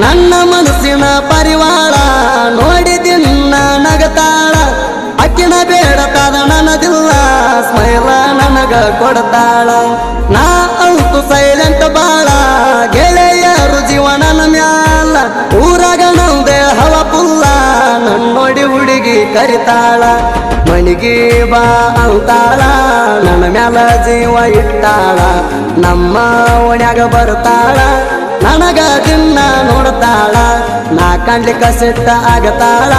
ನನ್ನ ಮನಸ್ಸಿನ ನೋಡಿ ನೋಡಿದಿನ್ನ ನಗತಾಳ. ಅಕ್ಕಿನ ಬೇಡತಾದ ನನದಿಲ್ಲ ಸ್ಮೈಲ ನನಗ ಕೊಡತಾಳ. ನಾ ಅಂತು ಸೈಲೆಂಟ್ ಬಾಳ, ಗೆಳೆಯರು ಜೀವನನ ಮ್ಯಾಲ. ಊರಾಗ ನಂದೆ ಹವ ಪುಲ್ಲ, ನನ್ನೊಡಿ ಹುಡುಗಿ ಕರಿತಾಳ. ಮಣಿಗೆ ಬಾ ಅಂತಾಳ, ನನ್ನ ಮ್ಯಾಲ ಜೀವ ಇಟ್ಟಾಳ. ನಮ್ಮ ಓಣ್ಯಾಗ ಬರ್ತಾಳ. ನನಗ ದಿನ ನೋಡ್ತಾಳ, ನಾ ಕಂಡ್ಲಿಕ್ಕ ಸಿಟ್ಟ ಆಗತಾಳ,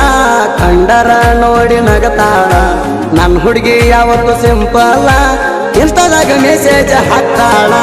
ಕಂಡರ ನೋಡಿ ನಗತಾಳ. ನನ್ನ ಹುಡುಗಿ ಯಾವತ್ತು ಸಿಂಪಲ್ಲ ಇಂಥದಾಗ ಮೆಸೇಜ್ ಹಾಕ್ತಾಳ.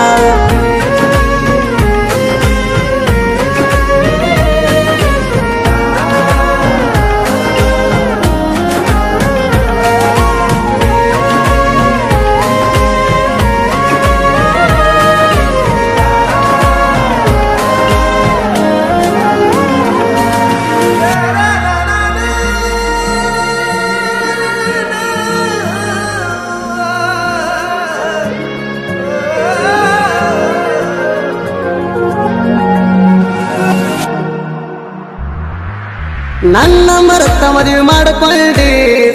ನನ್ನ ಮರತ ಮದುವೆ ಮಾಡಿಕೊಳ್ಳಿ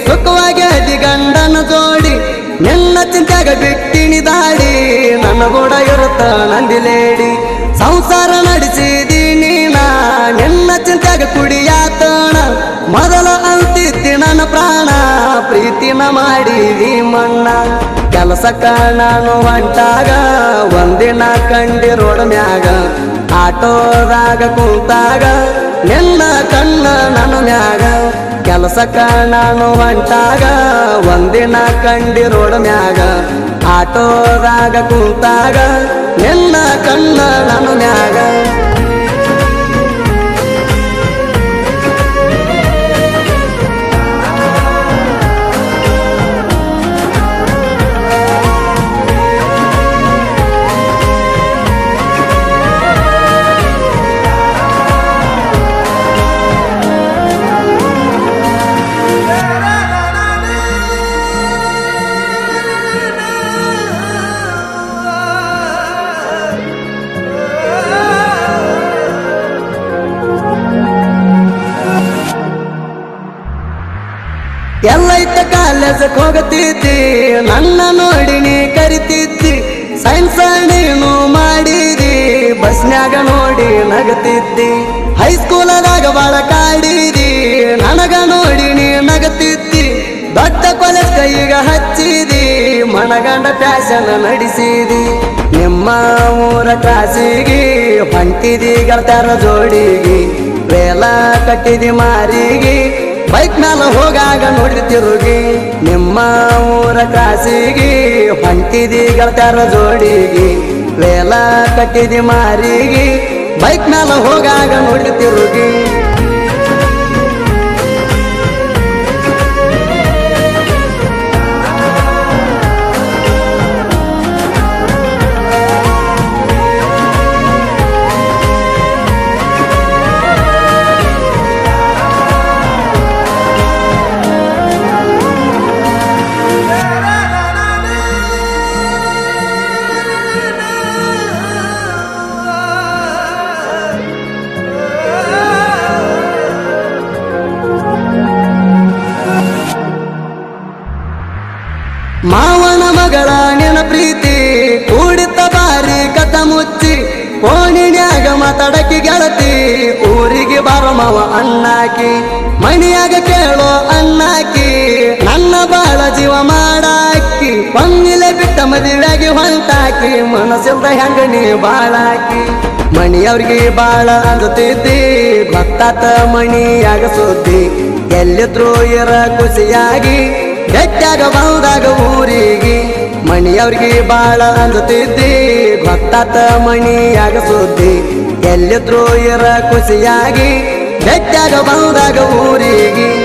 ಸುಖವಾಗಿ ಅದಿ ಗಂಡನ ಜೋಡಿ. ನಿನ್ನ ಚಿಂತೆಗ ಬಿಟ್ಟಿನಿ ದಾಡಿ. ನನ್ನ ಕೂಡ ಇರುತ್ತ ನಂದಿಲೇಡಿ ಸಂಸಾರ ನಡೆಸಿದೀನಿ ನಾ. ನಿನ್ನ ಚಿಂತ್ಯಾಗ ಕುಡಿಯಾತಣ. ಮೊದಲ ಅಂತಿದ್ದಿ ನನ್ನ ಪ್ರಾಣ. ಪ್ರೀತಿನ ಮಾಡಿದಿ ಮಣ್ಣ. ಕೆಲಸ ನಾನು ಹೊಂಟಾಗ, ಒಂದಿನ ಕಂಡಿ ರೋಡ್ ಮ್ಯಾಗ, ಆಟೋದಾಗ ಕುಂತಾಗ ನಿನ್ನ ಕಣ್ಣ ನಾನು ಮ್ಯಾಗ. ಕೆಲಸಕ್ಕ ನಾನು ಹೊಂಟಾಗ, ಒಂದಿನ ಕಂಡಿ ರೋಡ್ ಮ್ಯಾಗ. ಆಟೋದಾಗ ಕುಂತಾಗ, ನಿನ್ನ ಕಣ್ಣ ನಾನು ಮ್ಯಾಗ. ಕಾಲೇಜಕ್ ಹೋಗತಿದ್ದಿ ನನ್ನ ನೋಡಿ ನೀ ಕರಿತಿದ್ದಿ. ಸೈನ್ಸ್ ನೀನು ಮಾಡಿದಿ. ಬಸ್ನ್ಯಾಗ ನೋಡಿ ನಗತಿದ್ದಿ. ಹೈಸ್ಕೂಲದಾಗ ಬಾಳ ಕಾಡಿದಿ. ನನಗ ನೋಡಿ ನೀ ನಗತಿದ್ದಿ. ದೊಡ್ಡ ಕೊಲೆ ಕೈಗ ಹಚ್ಚಿದಿ. ಮನಗಂಡ ಫ್ಯಾಷನ್ ನಡೆಸಿದಿ. ನಿಮ್ಮ ಊರ ಕಾಸಿಗೆ ಹೊಂಟಿದಿ ಗೆಳತ್ಯಾರ ಜೋಡಿಗೆ. ವೇಲ ಕಟ್ಟಿದಿ ಮಾರಿಗೆ. ಬೈಕ್ ಮ್ಯಾಲ ಹೋಗಾಗ ನೋಡಿ ತಿರುಗಿ. ನಿಮ್ಮ ಊರ ಕಾಸಿಗೆ, ಹೊಂಟಿದಿ ಗೆಳತ್ಯಾರ ಜೋಡಿಗೆ. ವೇಲ ಕಟ್ಟಿದಿ ಮಾರಿಗೆ. ಬೈಕ್ ಮ್ಯಾಲ ಹೋಗಾಗ ನೋಡಿ ತಿರುಗಿ. ಮಾವ ಅನ್ನಾಕಿ ಮಣಿಯಾಗ ಕೇಳೋ ಅನ್ನಾಕಿ ನನ್ನ ಬಾಳ ಜೀವ ಮಾಡಾಕಿ ಒಂದಿಲೆ ಬಿಟ್ಟ ಮದುವೆಯಾಗಿ ಹೊಂಟಾಕಿ, ಮನಸ್ಸಿಲ್ದ ಹೆಂಗ ನೀ ಬಾಳಾಕಿ? ಮಣಿಯವ್ರಿಗೆ ಬಾಳ ಅಂಜುತ್ತಿದ್ದಿ ಗೊತ್ತಾತ ಮಣಿಯಾಗ ಸುದ್ದಿ, ಎಲ್ಲಿದ್ರು ಇರ ಖುಷಿಯಾಗಿ ಗಟ್ಟಾಗ ಬಂದಾಗ ಊರಿಗೆ. ಮಣಿಯವ್ರಿಗೆ ಬಾಳ ಅಂಜುತ್ತಿದ್ದಿ ಗೊತ್ತಾತ ಮಣಿಯಾಗ ಸುದ್ದಿ, ಎಲ್ಲಿದ್ರು ಇರ ಖುಷಿಯಾಗಿ ಗಟ್ಟಾಗ ಬಂದಾಗ ಊರಿಗೆ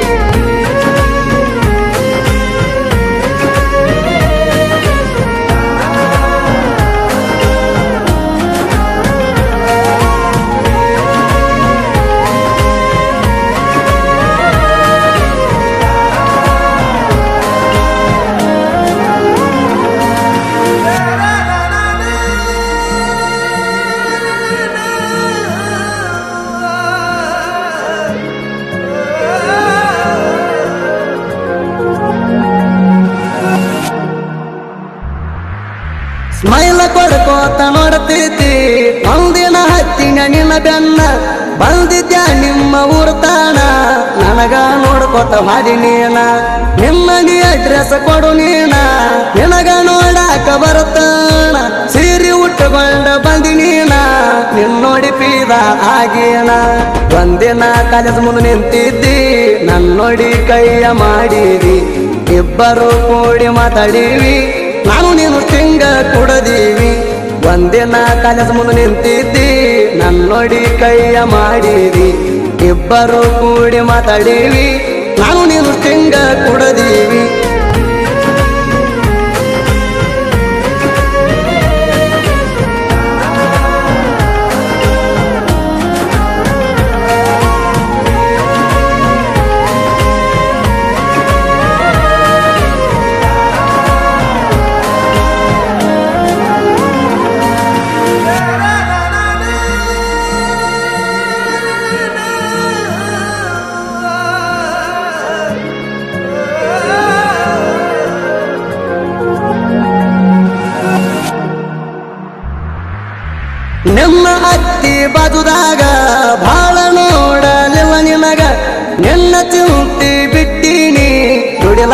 ಬಡ್ಕೋತ ನೋಡ್ತೈತಿ ಒಂದಿನ ಹತ್ತಿನ ನಿನ್ನ ಬೆನ್ನ ಬಂದಿದ್ಯ ನಿಮ್ಮ ಊರ್ತಾನ ನನಗ ನೋಡ್ಕೋತ ಮಾಡಿ ನೀನ. ನಿಮ್ಮ ನೀ ಅಡ್ರೆಸ್ ಕೊಡು ನೀನ. ನಿನಗ ನೋಡಾಕ ಬರುತ್ತಾನ ಸೀರಿ ಉಟ್ಟುಕೊಂಡ ಬಂದಿ ನೀನ. ನಿನ್ನೋಡಿ ಪೀದ ಆಗೇನ ಒಂದಿನ ಕಾಲೇಜ್ ಮುಂದೆ ನಿಂತಿದ್ದಿ. ನನ್ನೋಡಿ ಕೈಯ ಮಾಡಿದಿ. ಇಬ್ಬರು ಕೂಡಿ ಮಾತಾಡೀವಿ. ನಾನು ನೀನು ತಿಂಗ ಒಂದೇ ಒಂದಿನ ಕಾಲೇಜ್ ಮುಂದೆ ನಿಂತಿದ್ದಿ. ನನ್ನೊಡಿ ಕೈಯ ಮಾಡಿದಿ. ಇಬ್ಬರು ಕೂಡಿ ಮಾತಾಡೀವಿ. ನಾನು ನೀನು ತಿಂಗ ಕುಡದೀವಿ.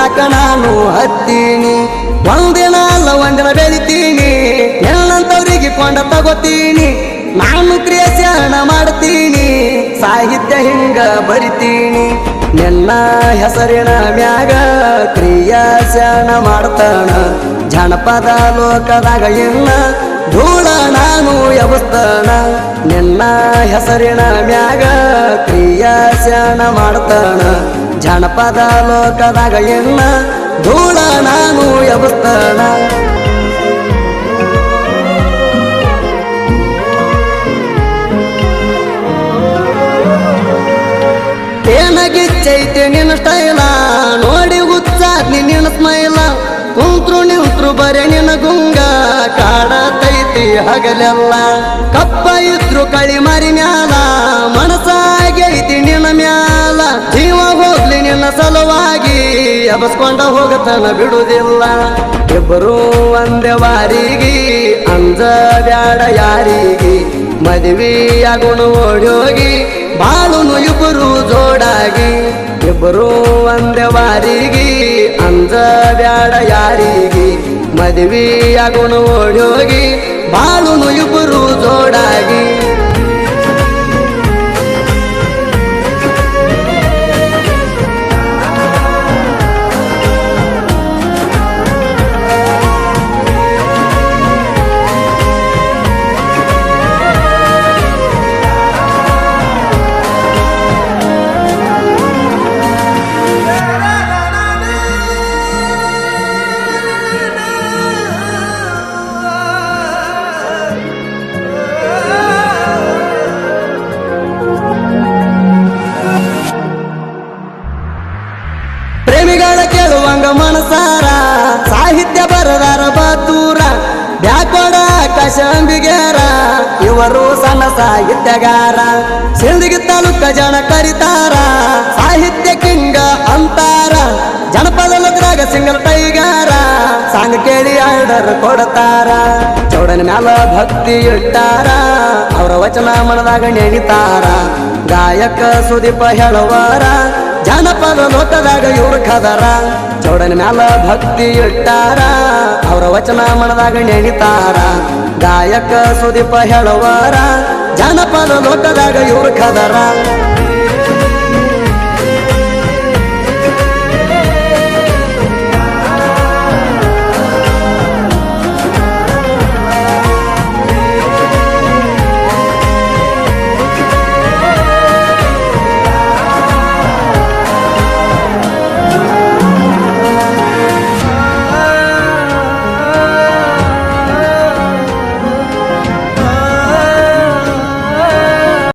ದುಡಿಲಾಕ ನಾನು ಹತ್ತೀನಿ. ಒಂದಿನ ಅಲ್ಲ ಒಂದಿನ ಬೆಳಿತೀನಿ. ಎಲ್ಲಂತವ್ರಿಗೆ ಕೊಂಡ ತಗೋತೀನಿ. ನಾನು ಕ್ರಿಯೇಷನ್ ಮಾಡ್ತೀನಿ. ಸಾಹಿತ್ಯ ಹಿಂಗ ಬರಿತೀನಿ. ನಿನ್ನ ಹೆಸರಿನ ಮ್ಯಾಗ ಕ್ರಿಯಾಶನ ಮಾಡ್ತಾನ. ಜನಪದ ಲೋಕದಾಗ ಎಲ್ಲ ಧೂಳ ನಾನು ಎಬಸ್ತಾನ ನಿನ್ನ ಹೆಸರಿನ ಮ್ಯಾಗ ಕ್ರಿಯಾಶನ ಮಾಡ್ತಾನ. ಜನಪದ ಲೋಕದಾಗ ಎನ್ನ ಧೂಳ ನಾನು ಎಬಸ್ತಾನ ಏನಾಗಿಚ್ಚೈತೆ ನಿನ್ನ ಸ್ಟೈಲ ನೋಡಿ ಹುಚ್ಚಾಗ್ನಿ ನಿನ್ನ ಸ್ಮೈಲ ಕುಂತ್ರು ನಿಂತ್ರು ಬರೆ ಗುಂಗ. ಕಾಡತೈತಿ ಹಗಲೆಲ್ಲ. ಕಪ್ಪ ಇದ್ರು ಕಳಿ ಮರಿ ಮ್ಯಾಲ. ಮನಸಾಗೈತಿ ನಿನ್ನ ಮ್ಯಾಲ. ಜೀವ ಹೋಗ್ಲಿ ನಿನ್ನ ಸಲುವಾಗಿ. ಎಬಸ್ಕೊಂಡ ಹೋಗತನ ಬಿಡುವುದಿಲ್ಲ ಇಬ್ಬರು ಒಂದೇ ವಾರಿಗೆ. ಅಂಜ ಬ್ಯಾಡ ಯಾರಿಗೆ. ಓಡಿ ಹೋಗಿ ಬಾಳುನು ಇಬ್ಬರು ಜೋಡಾಗಿ. ಇಬ್ಬರು ಒಂದ ಬಾರಿಗೆ ಅಂದ ಬ್ಯಾಡ ಯಾರಿಗೆ ಓಡಿ ಹೋಗಿ ಬಾಳುನು ಇಬ್ಬರು ಜೋಡಾಗಿ. ಬರದಾರ ಬದೂರ ಬ್ಯಾಕೋಡ ಆಕಾಶ ಅಂಬಿಗೇರ. ಇವರು ಸಣ್ಣ ಸಾಹಿತ್ಯಗಾರ. ಸಿಂದಗಿ ತಾಲೂಕ ಜನ ಕರಿತಾರ. ಸಾಹಿತ್ಯ ಕಿಂಗ ಅಂತಾರ. ಜನಪದ ಲೋಕದಾಗ ಸಿಂಗಲ್ ಟೈಗಾರ. ಸಾಂಗ್ ಕೇಳಿ ಆರ್ಡರ್ ಕೊಡತಾರ. ಚೌಡನ ಮ್ಯಾಲ ಭಕ್ತಿ ಇಟ್ಟಾರ. ಅವರ ವಚನ ಮನದಾಗ ನೆನಿತಾರ ಗಾಯಕ ಸುದೀಪ ಹೇಳುವಾರ. ಜನಪದ ಲೋಕದಾಗ ಇವ್ರು ಕದರ. ಚೌಡನ ಮ್ಯಾಲ ಭಕ್ತಿ ಇಟ್ಟಾರ. ಅವರ ವಚನ ಮನದಾಗ ನೆನಿತಾರ ಗಾಯಕ ಸುದೀಪ ಹೇಳುವಾರ. ಜನಪದ ಲೋಕದಾಗ ಇವ್ರು ಕದರ.